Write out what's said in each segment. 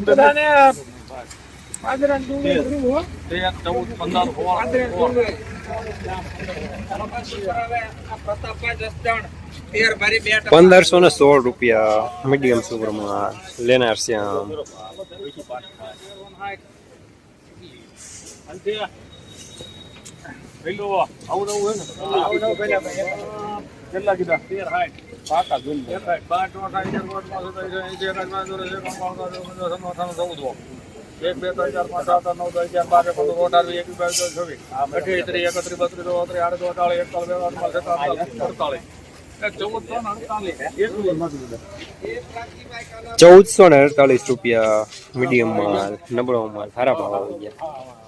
બધાને ડુંગળી. પંદરસો ને સોળ રૂપિયા મીડિયમ સુપરમાં લેનાર શ્યામ આવું નવું હોય ને કેટલા કીધા? તેર હાઈટ. પાકા જોઈ લે. એક હાઈટ, બાર, ચૌદ, બે ત્રણ ચાર પાંચ સાત નવ દસ અગિયાર બાર તેર પંદર અઢાર એકવીસ બાવીસ છવ્વીસ અઠ્યાવીસ ત્રીસ એકત્રીસ બત્રીસ ચોત્રીસ આડત્રીસ અડતાલીસ એકતાલીસ બેતાલીસ અડતાલીસ ચૌદસો ને અડતાલીસ. રૂપિયા મીડિયમ માલ નબળો માલ સારા ભાવ આવી ગયા.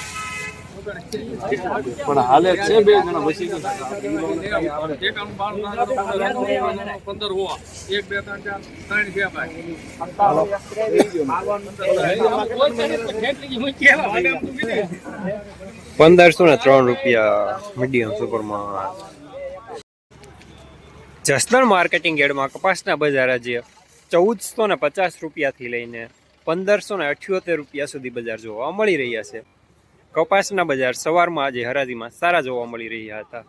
પણ હાલે છે બે જણા ભાઈ પંદરસો ને ત્રણ રૂપિયા મીડિયમ સુપરમાં. જસદણ માર્કેટિંગ યાર્ડમાં કપાસના બજાર આજે ચૌદસો ને પચાસ રૂપિયાથી લઈને પંદરસો ને અઠ્યોતેર રૂપિયા સુધી બજાર જોવા મળી રહ્યા છે. કપાસના બજાર સવારમાં આજે હરાજીમાં સારા જોવા મળી રહ્યા હતા.